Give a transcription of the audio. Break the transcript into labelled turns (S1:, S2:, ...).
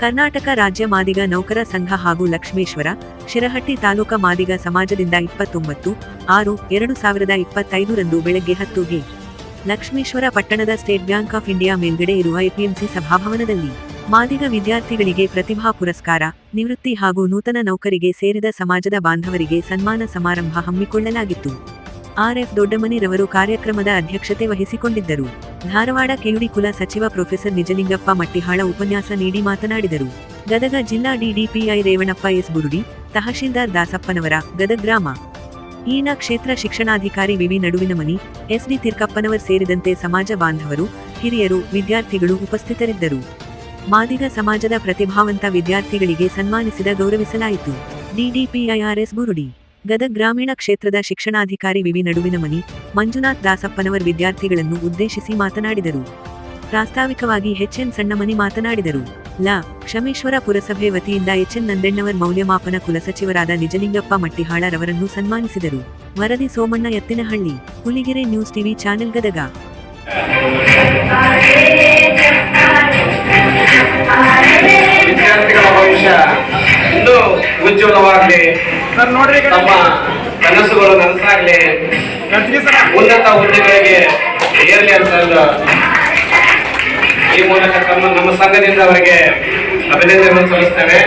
S1: ಕರ್ನಾಟಕ ರಾಜ್ಯ ಮಾದಿಗ ನೌಕರ ಸಂಘ ಹಾಗೂ ಲಕ್ಷ್ಮೇಶ್ವರ, ಶಿರಹಟ್ಟಿ ತಾಲೂಕಾ ಮಾದಿಗ ಸಮಾಜದಿಂದ ಇಪ್ಪತ್ತೊಂಬತ್ತು, ಆರು, ಎರಡು ಸಾವಿರದ ಇಪ್ಪತ್ತೈದರಂದು ಬೆಳಗ್ಗೆ ಹತ್ತುಗೆ ಲಕ್ಷ್ಮೇಶ್ವರ ಪಟ್ಟಣದ ಸ್ಟೇಟ್ ಬ್ಯಾಂಕ್ ಆಫ್ ಇಂಡಿಯಾ ಮೇಲ್ಗಡೆ ಇರುವ ಎಪಿಎಂಸಿ ಸಭಾಭವನದಲ್ಲಿ ಮಾದಿಗ ವಿದ್ಯಾರ್ಥಿಗಳಿಗೆ ಪ್ರತಿಭಾ ಪುರಸ್ಕಾರ, ನಿವೃತ್ತಿ ಹಾಗೂ ನೂತನ ನೌಕರಿಗೆ ಸೇರಿದ ಸಮಾಜದ ಬಾಂಧವರಿಗೆ ಸನ್ಮಾನ ಸಮಾರಂಭ ಹಮ್ಮಿಕೊಳ್ಳಲಾಗಿತ್ತು. ಆರ್ಎಫ್ ದೊಡ್ಡಮನಿರವರು ಕಾರ್ಯಕ್ರಮದ ಅಧ್ಯಕ್ಷತೆ ವಹಿಸಿಕೊಂಡಿದ್ದರು. ಧಾರವಾಡ ಕೆಯುಡಿ ಕುಲ ಸಚಿವ ಪ್ರೊಫೆಸರ್ ನಿಜಲಿಂಗಪ್ಪ ಮಟ್ಟಿಹಾಳ ಉಪನ್ಯಾಸ ನೀಡಿ ಮಾತನಾಡಿದರು. ಗದಗ ಜಿಲ್ಲಾ ಡಿಡಿಪಿಐ ರೇವಣಪ್ಪ ಎಸ್ ಬುರುಡಿ, ತಹಶೀಲ್ದಾರ್ ದಾಸಪ್ಪನವರ, ಗದಗ ಗ್ರಾಮ. ಈನ ಕ್ಷೇತ್ರ ಶಿಕ್ಷಣಾಧಿಕಾರಿ ವಿವಿ ನಡುವಿನ ಮನಿ ಎಸ್ಡಿ ತಿರ್ಕಪ್ಪನವರ್ ಸೇರಿದಂತೆ ಸಮಾಜ ಬಾಂಧವರು, ಹಿರಿಯರು, ವಿದ್ಯಾರ್ಥಿಗಳು ಉಪಸ್ಥಿತರಿದ್ದರು. ಮಾದಿಗ ಸಮಾಜದ ಪ್ರತಿಭಾವಂತ ವಿದ್ಯಾರ್ಥಿಗಳಿಗೆ ಸನ್ಮಾನಿಸಿದ ಗೌರವಿಸಲಾಯಿತು. ಡಿಡಿಪಿಐಆರ್ಎಸ್ ಬುರುಡಿ. ಗದಗ ಗ್ರಾಮೀಣ ಕ್ಷೇತ್ರದ ಶಿಕ್ಷಣಾಧಿಕಾರಿ ವಿವಿ ನಡುವಿನ ಮನಿ, ಮಂಜುನಾಥ್ ದಾಸಪ್ಪನವರ್ ವಿದ್ಯಾರ್ಥಿಗಳನ್ನು ಉದ್ದೇಶಿಸಿ ಮಾತನಾಡಿದರು. ಪ್ರಾಸ್ತಾವಿಕವಾಗಿ ಹೆಚ್ಎನ್ ಸಣ್ಣಮನಿ ಮಾತನಾಡಿದರು. ಲ. ಕ್ಷಮೇಶ್ವರ ಪುರಸಭೆ ವತಿಯಿಂದ ಎಚ್ಎನ್ ನಂದೆಣ್ಣವರ್ ಮೌಲ್ಯಮಾಪನ ಕುಲಸಚಿವರಾದ ನಿಜಲಿಂಗಪ್ಪ ಮಟ್ಟಿಹಾಳರವರನ್ನು ಸನ್ಮಾನಿಸಿದರು. ವರದಿ Somanna Ettinahalli Huligere news TV channel Gadag.
S2: ವಿದ್ಯಾರ್ಥಿಗಳ. ತಮ್ಮ ಕನಸುಗಳು ನನಸಾಗ್ಲಿ. ಉನ್ನತ ಹುದ್ದೆಗಳಿಗೆ ಏರ್ಲಿ ಅಂತ ಈ ಮೂಲಕ ತಮ್ಮ ನಮ್ಮ ಸಂಘದಿಂದ ಅವರಿಗೆ ಅಭಿನಂದನೆಗಳನ್ನು ಸಲ್ಲಿಸ್ತೇವೆ.